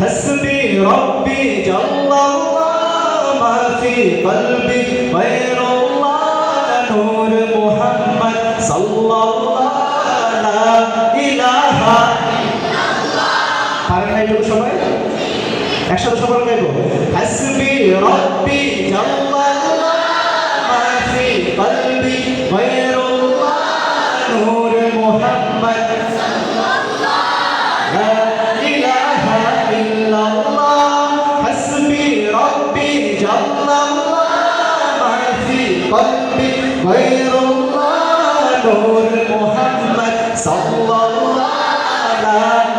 حسبي ربي جل الله ما في قلبي غير الله نور محمد صلى الله لا إله পারেন না এটুকু সবাই একসাথে সবাই গাইব হাসবি রব্বি জাল্লাল্লাহ মা ফি কলবি গায়রুল্লাহ নূর মুহাম্মদ لا Muhammad sallallahu alaihi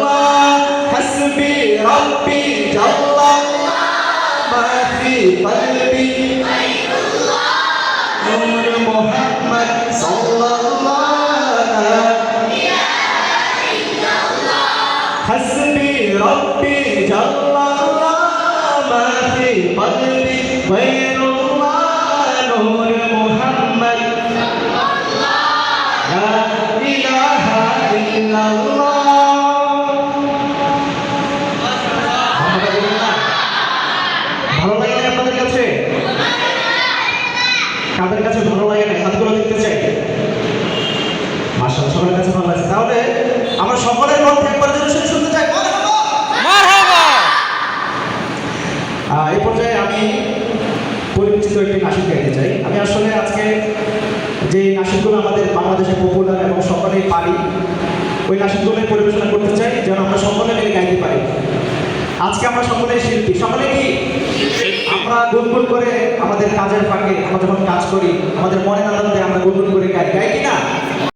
قلبي ربي جل ما في قلبي نور محمد صلى الله حسبي ربي جل ما في قلبي কাদের কাছে ভালো লাগে না হাতগুলো দেখতে চাই। মার্শাল সবার কাছে ভালো লাগছে তাহলে আমরা সকলের মধ্যে একবার যেন শুনে শুনতে চাই। এই পর্যায়ে আমি পরিচিত একটি নাটক গাইতে চাই। আমি আসলে আজকে যে নাটকগুলো আমাদের বাংলাদেশে পপুলার এবং সকলেই পারি ওই নাটকগুলোই পরিবেশনা করতে চাই যেন আমরা সকলে মিলে গাইতে পারি। আজকে আমরা সকলেই শিল্পী। সকলে কি? আমরা গুনগুন করে আমাদের কাজের ফাঁকে আমরা যখন কাজ করি, আমাদের মনের আনন্দে আমরা গুনগুন করে গাই। গাই কি না?